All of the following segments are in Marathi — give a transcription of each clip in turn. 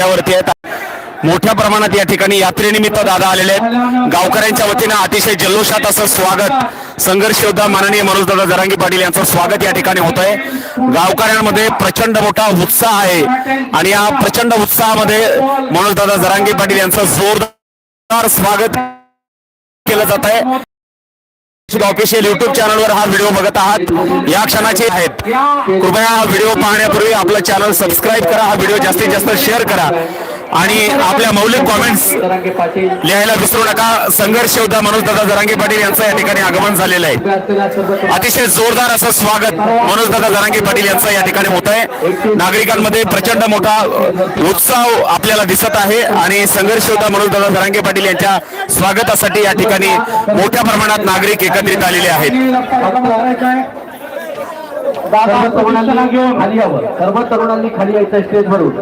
रस्त्यावरती आहेत. मोठ्या प्रमाणात या ठिकाणी यात्रेनिमित्त दादा आलेले आहेत. गावकऱ्यांच्या वतीनं अतिशय जल्लोषात असं स्वागत. संघर्ष योद्धा माननीय मनोजदादा जरांगी पाटील यांचं स्वागत या ठिकाणी होत आहे. गावकऱ्यांमध्ये प्रचंड मोठा उत्साह आहे. आणि या प्रचंड उत्साहामध्ये मनोजदादा जरांगी पाटील यांचं जोरदार स्वागत केलं जात आहे. ऑफिशियल युट्यूब चॅनलवर हा व्हिडिओ बघत आहात. या क्षणाचे आहेत. कृपया हा व्हिडिओ पाहण्यापूर्वी आपलं चॅनल सबस्क्राईब करा. हा व्हिडिओ जास्तीत जास्त शेअर करा. आणि आपल्या मौलिक कॉमेंट्स लिहायला विसरू नका. संघर्ष योद्धा मनोज दादा जरांगे पाटील यांचं या ठिकाणी आगमन झालेलं आहे. अतिशय जोरदार असं स्वागत मनोज दादा जरांगे पाटील यांचं या ठिकाणी होत आहे. नागरिकांमध्ये प्रचंड मोठा उत्साह आपल्याला दिसत आहे आणि संघर्ष योद्धा मनोज दादा जरांगे पाटील यांच्या स्वागतासाठी या ठिकाणी मोठ्या प्रमाणात नागरिक एकत्रित आलेले आहेत. सर्व तरुणांनी खाली यावं सर्व तरुणांनी खाली यायचं स्टेजवरून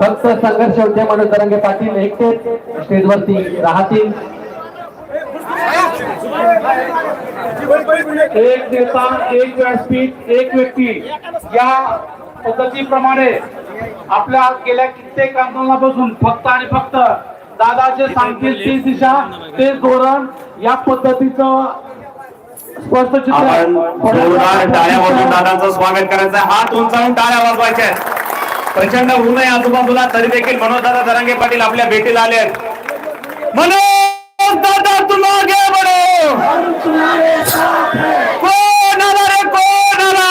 फक्त संघर्ष होते म्हणून तरंगे पाटील एकटेच स्टेजवरती राहतील एक नेता एक व्यासपीठ एक व्यक्ती या पद्धतीप्रमाणे आपल्या गेल्या कित्येक आंदोलनापासून फक्त आणि फक्त दादा जे सांगतील ती दिशा ते धोरण या पद्धतीचं स्पष्ट चित्र दादांचं स्वागत करायचं. हात उंचावून टाळ्या वाजवायच्या. प्रचंड ऊन आहे आजूबाजूला तरी देखील मनोजदादा दादा पाटील आपल्या भेटीला आले आहेत. मनोज दादा तुम आगे बढो कोण आला रे कोण आला?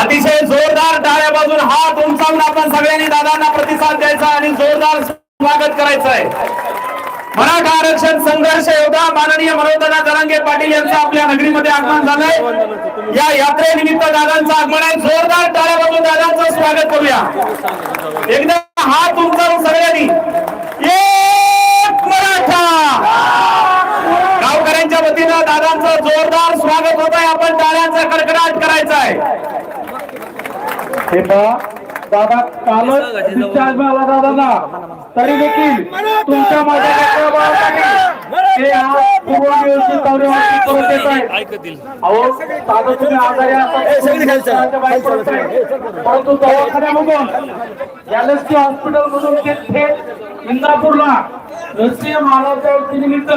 अतिशय जोरदार डाळ्यापासून बाजून हात उंचावून आपण सगळ्यांनी दादांना प्रतिसाद द्यायचा आणि जोरदार स्वागत करायचं आहे मराठा आरक्षण संघर्ष योद्धा माननीय मनोजदादा जरांगे पाटील यांचं आपल्या नगरीमध्ये आगमन झालंय. या यात्रेनिमित्त दादांचं आगमन आहे. जोरदार टाळ्या वाजवून दादांचं स्वागत करूया. एकदा हात उंचावून सगळ्यांनी. एक मराठा! गावकऱ्यांच्या वतीनं दादांचं जोरदार स्वागत होत आहे आपण टाळ्यांचा कडकडाट करायचा आहे हे पहा दादा कालच दादांना. तरी देखील तुमच्या माझ्या ते परत येत आहेत अहो दादा तुम्ही आजारी असतात बाहेर पडत आहे. परंतु दवाखान्यामधून हॉस्पिटल मधून ते थेट इंदापूरला निमित्त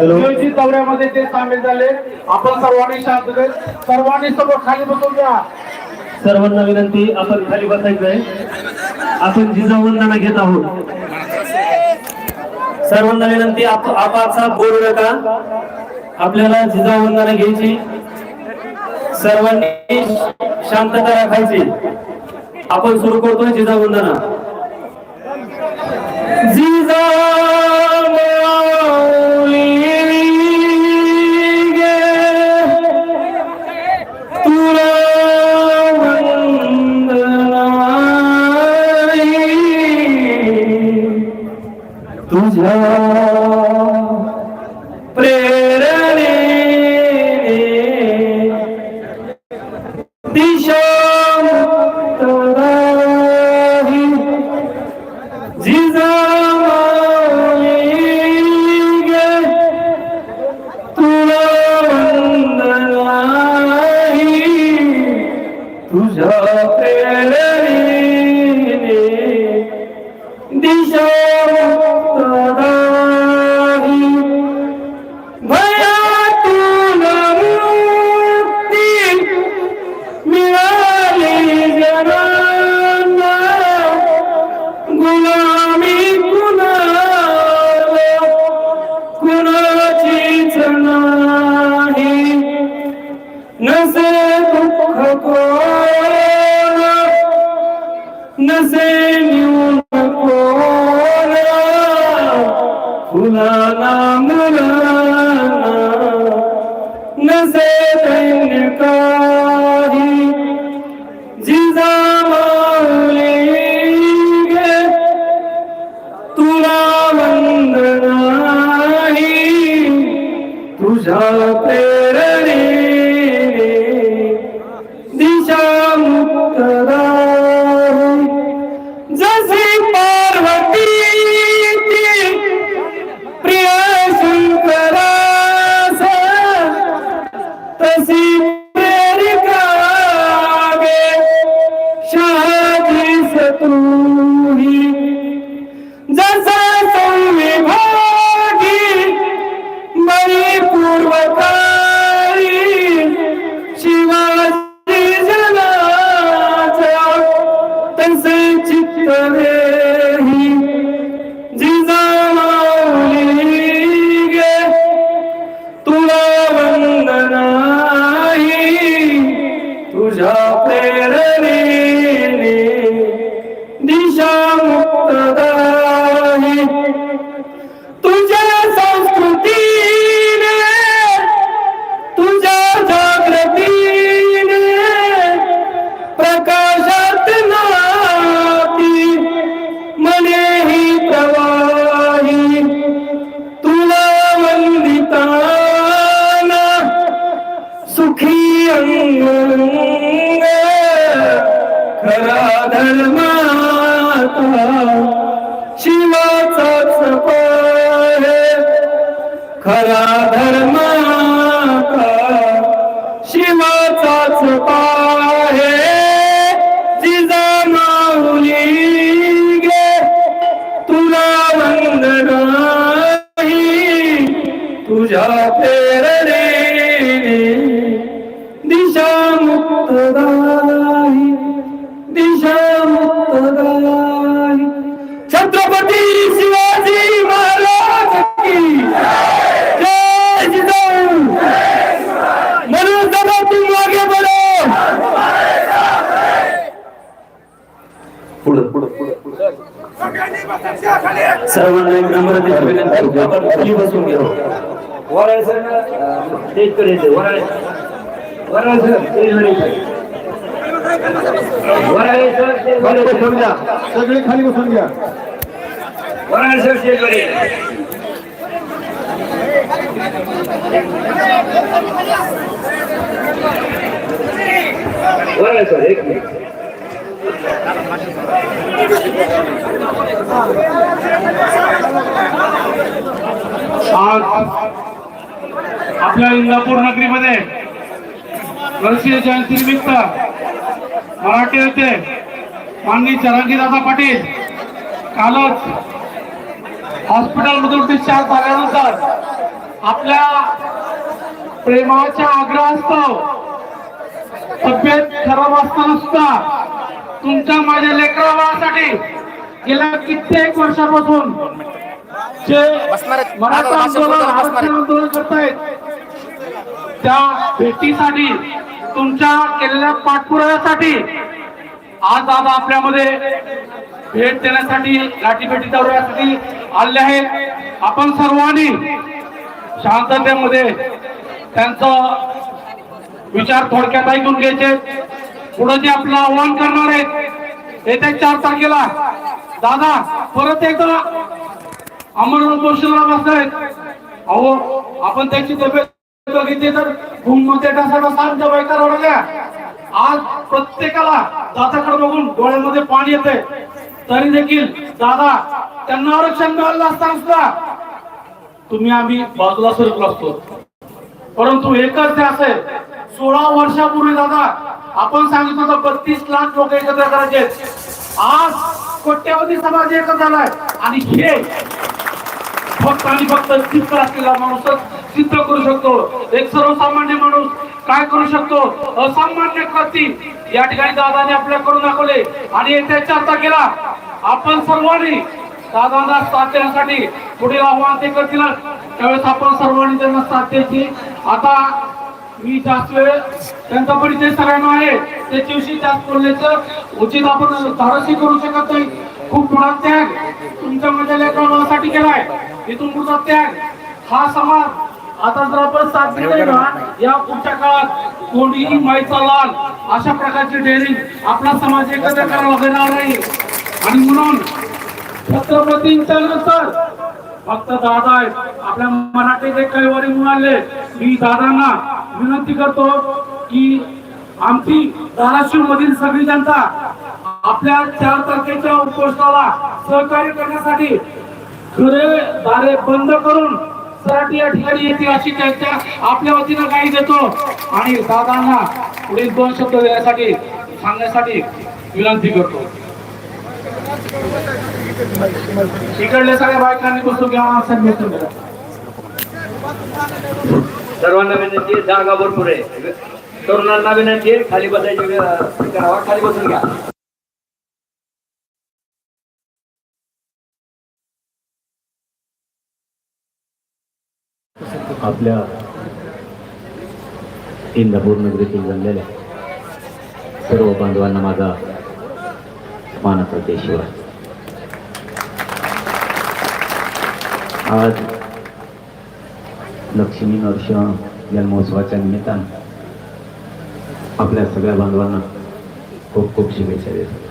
नियोजित दौऱ्यामध्ये ते सामील झाले. आपण सर्वांनी शांत. सर्वांनी सर्व खाली बसून घ्या सर्वांना विनंती आपण खाली बसायचंय आपण जिजावंदना घेत आहोत. सर्वांना विनंती आप- आपापसात बोलू नका. आपल्याला जिजावंदना घ्यायची. सर्वांनी शांतता राखायची. आपण सुरू करतोय जिजावंदना. जिजा Allah. রহমতুল্লাহ खरा धर्म शिवाचाच पाहे सर्वांना एक नम्र विनंती आपण खाली बसून घेऊ वराळे सर स्टेजकडे येते वराळे वराळे सर स्टेजवर येते वराळे सर स्टेजवर येते. सगळे खाली बसून घ्या वराळे सर स्टेजवर येते. वराळे सर एक मिनिट आज आपल्या इंदापूर नगरीमध्ये गणेश जयंती निमित्त मराठी होते माननीय चरंगीदादा पाटील कालच हॉस्पिटलमधून डिस्चार्ज झाल्यानंतर आपल्या प्रेमाच्या आग्रहास्तव तब्येत खराब असताना सुद्धा तुमच्या माझ्या लेकरासाठी गेल्या कित्येक वर्षापासून जे मराठा आंदोलन आरक्षण आंदोलन करतायत त्या भेटीसाठी तुमच्या केलेल्या पाठपुराव्यासाठी आज दादा आपल्यामध्ये भेट देण्यासाठी गाठी भेटी दौऱ्यासाठी आले आहेत. आपण सर्वांनी शांततेमध्ये त्यांचं विचार थोडक्यात ऐकून घ्यायचे. पुढे जे आपलं आव्हान करणार आहेत येत्या चार तारखेला. दादा परत एकदा अमर उपोषणाला बसतायत अहो आपण त्याची तब्येत बघितली तर घुममध्ये टासाला शांत वैकार ओढल्या आज प्रत्येकाला दादाकडे बघून डोळ्यामध्ये पाणी येते तरी देखील दादा त्यांना आरक्षण मिळालं असता सुद्धा तुम्ही आम्ही बाजूला सरकलो असतो. परंतु एकच ते असेल सोळा वर्षापूर्वी दादा आपण सांगितलं होतं बत्तीस लाख लोक एकत्र करायचे. आज कोट्यावधी समाज एकत्र झालाय आणि हे फक्त आणि फक्त चित्र असलेला माणूसच सिद्ध करू शकतो. एक सर्वसामान्य माणूस काय करू शकतो? असामान्य कृती. या ठिकाणी दादाने आपल्या करून दाखवले. आणि येत्या चर्चा केला आपण सर्वांनी दादांना साथ देण्यासाठी पुढील आव्हान ते करतील. त्यावेळेस आपण सर्वांनी त्यांना साथ द्यायची. आता मी जास्त वेळ त्यांचा परिचय सगळ्यांना आहे त्याच्याविषयी जास्त बोलण्याचं उचित आपण धाडसही करू शकत नाही. खूप मोठा त्याग तुमच्या माझ्या लेकरांसाठी केलाय. इथून पुढचा त्याग हा समाज आता जर आपण साथ दिले ना या पुढच्या काळात कोणीही माईचा लाल अशा प्रकारची डेअरिंग आपला समाज एकत्र करायला देणार नाही. आणि म्हणून छत्रपतींच्या नंतर फक्त दादा आहेत. आपल्या मराठीचे कैवारी म्हणाले मी दादांना विनंती करतो की आमची धाराशिव मधील सगळी जनता आपल्या चार तारखेच्या उपोषणाला सहकार्य करण्यासाठी घरे दारे बंद करून सराठी या ठिकाणी येते अशी चर्चा आपल्या वतीनं काही देतो. आणि दादांना पुढील दोन शब्द देण्यासाठी सांगण्यासाठी विनंती करतो. इकडल्या सगळ्या बायकांनी बसून घ्या असं घ्या सर्वांना विनंती आहे, जागा भरपूर आहे. तरुणांना विनंती आहे, खाली बसायची करावा. खाली बसून घ्या. आपल्या इंदापूर नगरीतील जमलेल्या सर्व बांधवांना माझा मानाचा देशवर आज लक्ष्मी नरसिंह जन्मोत्सवाच्या निमित्तानं आपल्या सगळ्या बांधवांना खूप खूप शुभेच्छा देतो.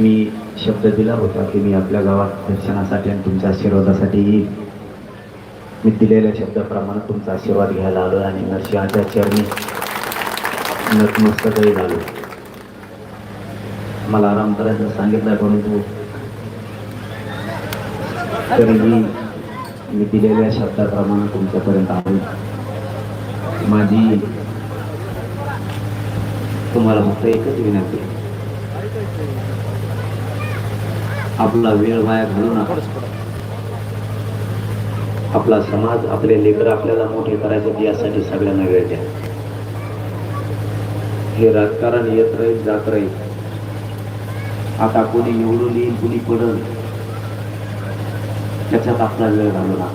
मी शब्द दिला होता की मी आपल्या गावात दर्शनासाठी आणि तुमच्या आशीर्वादासाठी येईल मी दिलेल्या शब्दाप्रमाणे तुमचा आशीर्वाद घ्यायला आलो आणि नरसिंहाच्या चरणी नतमस्तकही झालो. मला आराम करायचं सांगितलं तू तरीही मी दिलेल्या शब्दाप्रमाणे तुमच्यापर्यंत आलो. माझी तुम्हाला फक्त एकच विनंती आपला वेळ वाया घालू नका. आपला समाज आपले लेकर आपल्याला मोठे करायचे यासाठी सगळ्यांना वेळ द्या. हे राजकारण येत राहील जात राहील. आता कोणी निवडून येईल कुणी पडल त्याच्यात आपला वेळ घालवला.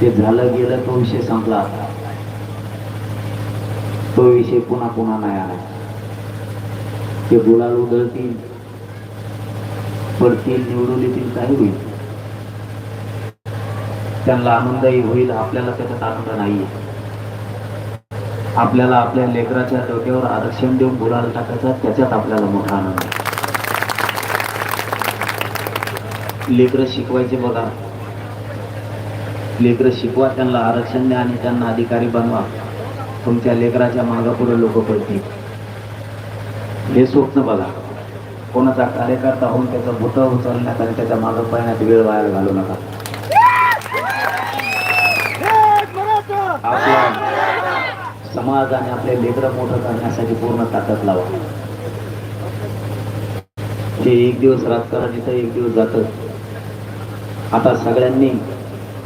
ते झालं गेलं तो विषय संपला. आता तो विषय पुन्हा पुन्हा नाही आला ते गुलाल उधळतील पडतील निवडून येतील काही होईल. त्यांना आनंदही होईल आपल्याला त्याच्यात आनंद नाहीये. आपल्याला आपल्या लेकराच्या डोक्यावर आरक्षण देऊन गुलाल टाकायचा त्याच्यात आपल्याला मोठा आनंद आहे लेकरं शिकवायचे बघा. लेकरं शिकवा त्यांना आरक्षण द्या आणि त्यांना अधिकारी बनवा. तुमच्या लेकराच्या मागापुढे लोक पडतील. हे स्वप्न बघा. कोणाचा कार्यकर्ता होऊन त्याचं भूत उचलण्यात आणि त्याच्या मागं पळण्यात वेळ वाया घालू नका. आपला समाज आणि आपले लेकरं मोठं करण्यासाठी पूर्ण ताकद लावा. हे एक दिवस राजकारण इथं एक दिवस जातं. आता सगळ्यांनी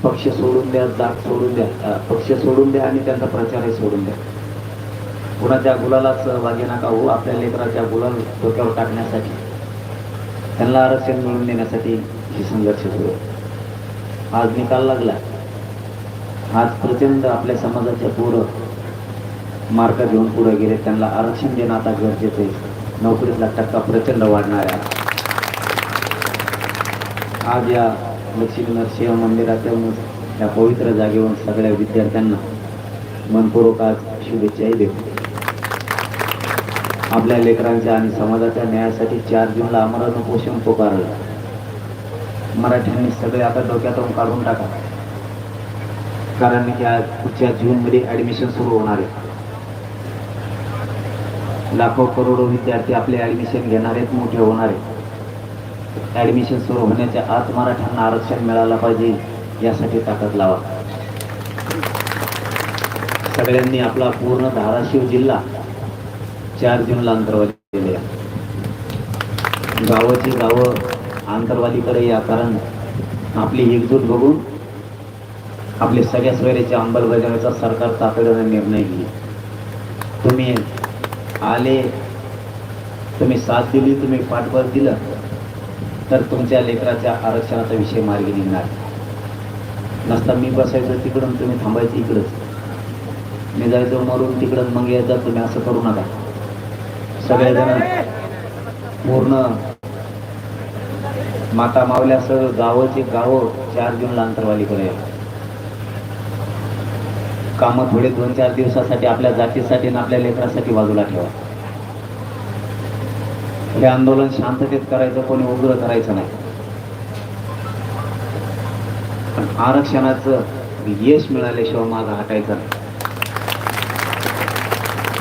पक्ष सोडून द्या जात सोडून द्या. पक्ष सोडून द्या आणि त्यांचा प्रचारही सोडून द्या. कुणाच्या गुलालाच सहभागी नका हो आपल्या लेकराच्या गुलाल डोक्यावर टाकण्यासाठी. त्यांना आरक्षण मिळवून देण्यासाठी ही संघर्ष सुरू आहे. आज निकाल लागला. आज प्रचंड आपल्या समाजाच्या पोरं मार्क घेऊन पुढे गेले. त्यांना आरक्षण देणं आता गरजेचं आहे. नोकरीतला टक्का प्रचंड वाढणार आहे. आज या लक्ष्मी नरसिंह मंदिराच्या या पवित्र जागेवरून सगळ्या विद्यार्थ्यांना मनपूर्वक आज शुभेच्छाही देऊ आपल्या लेकरांच्या आणि समाजाच्या न्यायासाठी चार जूनला अमरावती उपोषण पुकारलं. मराठ्यांनी सगळे आता डोक्यातून काढून टाका. कारण की आज पुढच्या जूनमध्ये ऍडमिशन सुरू होणार आहे. लाखो करोडो विद्यार्थी आपले ऍडमिशन घेणार आहेत मोठे होणार आहेत. ऍडमिशन सुरू होण्याच्या आत मराठ्यांना आरक्षण मिळालं पाहिजे यासाठी ताकद लावा. सगळ्यांनी आपला पूर्ण धाराशिव जिल्हा चार जूनला अंतर्वाली केले गावाची गावं आंतरवालीकडे या कारण आपली एकजूट बघून आपले सगळ्या सोयऱ्याच्या अंमलबजावणीचा सरकार तातडीनं निर्णय घेईल. तुम्ही आले तुम्ही साथ दिली तुम्ही पाठबळ दिलं तर तुमच्या लेकराच्या आरक्षणाचा विषय मार्गी निघणार. नसता मी बसायचो तिकडून तुम्ही थांबायचं इकडंच. मी जायचो मरून तिकडं मग यायचा तुम्ही असं करू नका. सगळेजण पूर्ण माता मावल्यासह गावाचे गाव चार जूनला अंतरवालीकडे या कामं थोडे दोन चार दिवसासाठी आपल्या जातीसाठी आणि आपल्या लेकरासाठी बाजूला ठेवा. हे आंदोलन शांततेत करायचं कोणी उग्र करायचं नाही. पण आरक्षणाचं यश मिळाल्याशिवाय माझा हटायचं नाही.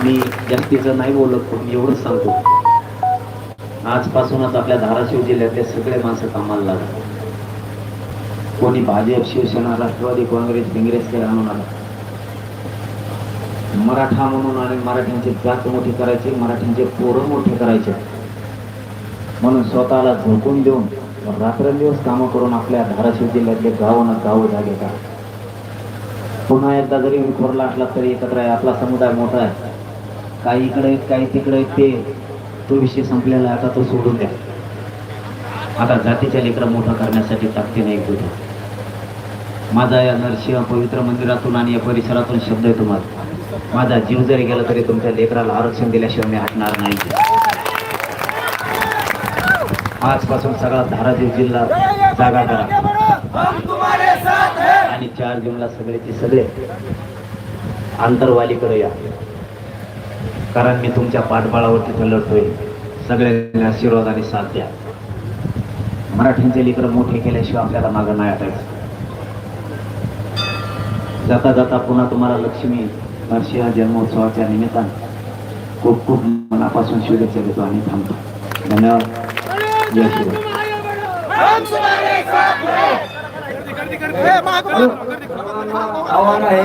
मी जास्तीचं नाही बोलत पण एवढंच सांगतो. आजपासूनच आपल्या धाराशिव जिल्ह्यातले सगळे माणसं कामाला लागतात कोणी भाजप शिवसेना राष्ट्रवादी काँग्रेस बिंग्रेस काही आणून आला. मराठा म्हणून आणि मराठ्यांची जात मोठी करायची मराठ्यांचे पोरं मोठे करायचे. म्हणून स्वतःला झोकून देऊन रात्रंदिवस कामं करून आपल्या धाराशिव जिल्ह्यातले गाव ना गाव जागे का पुन्हा एकदा जरी विखोरला असला तरी एकत्र आहे. आपला समुदाय मोठा आहे. काही इकडे आहेत, काही तिकडे ते तो विषय संपलेला आहे. आता तो सोडून द्या. आता जातीच्या लेकरं मोठं करण्यासाठी ताकदीने एक होते माझा या नरसिंह पवित्र मंदिरातून आणि या परिसरातून शब्द आहे तुम्हाला. माझा जीव जरी गेला तरी तुमच्या लेकराला आरक्षण दिल्याशिवाय मी हटणार नाही. आजपासून सगळा धाराशिव जिल्हा जागा करा. आणि चार जूनला सगळेचे सगळे आंतरवालीकडे या कारण मी तुमच्या पाठबळावरती तिथं लढतोय सगळ्यांनी आशीर्वाद आणि साथ द्या. मराठ्यांचे लेकर मोठे केल्याशिवाय आपल्याला मागं नाही आटायचं. जाता जाता पुन्हा तुम्हाला लक्ष्मी नरसिंह जन्मोत्सवाच्या निमित्तानं खूप खूप मनापासून शुभेच्छा देतो आणि थांबतो. धन्यवाद. आव्हान आहे.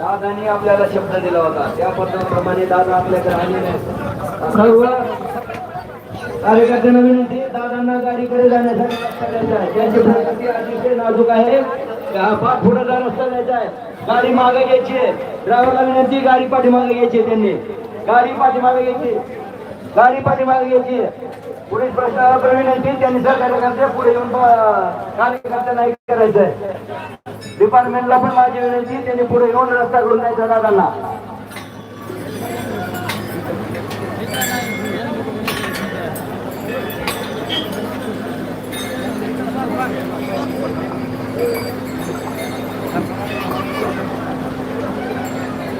दादानी आपल्याला शब्द दिला होता. त्या पद्धतीप्रमाणे दादा आपल्याकडे आले नाही. सर्व कार्यकर्त्यांना विनंती दादांना गाडीकडे जाण्यासाठी रस्ता आहे. प्रकृती अतिशय नाजूक आहे. त्या फार पुढे रस्ता द्यायचा आहे. गाडी मागे घ्यायची आहे. ड्रायव्हरला विनंती गाडी पाठीमागे घ्यायची आहे त्यांनी. गाडी पाठीमागे घ्यायची गाडी पाठीमागे घ्यायची पोलीस प्रशासनाला विनंती त्यांनी सहकार्य पुढे येऊन ब- कार्यकर्त्यांना हे करायचं आहे डिपार्टमेंटला पण माझी विनंती त्यांनी पुढे येऊन रस्ता करून द्यायचा दादांना.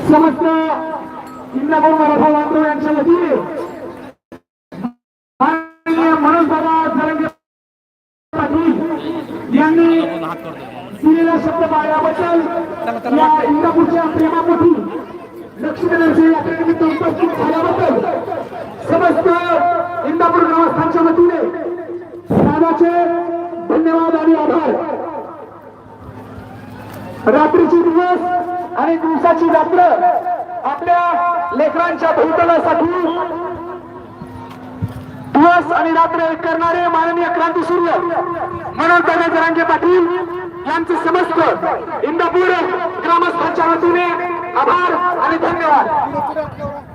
समस्त इंद्रापूर मराठा वाटो यांच्या वतीने यांनी दिलेला शब्द पाळल्याबद्दल या इंदापूरच्या प्रेमापोटी लक्ष्मीनरसिंह यात्रेनिमित्त उपस्थित झाल्याबद्दल समस्त इंदापूर ग्रामस्थांच्या वतीने दादाचे धन्यवाद आणि आभार. रात्रीची दिवस आणि दिवसाची रात्र आपल्या लेकरांच्या भवितव्यासाठी दिवस आणि रात्र एक करणारे माननीय क्रांती सूर्य म्हणून दादा जरांगे पाटील यांचे समस्त इंदापूर ग्रामस्थांच्या वतीने आभार आणि धन्यवाद.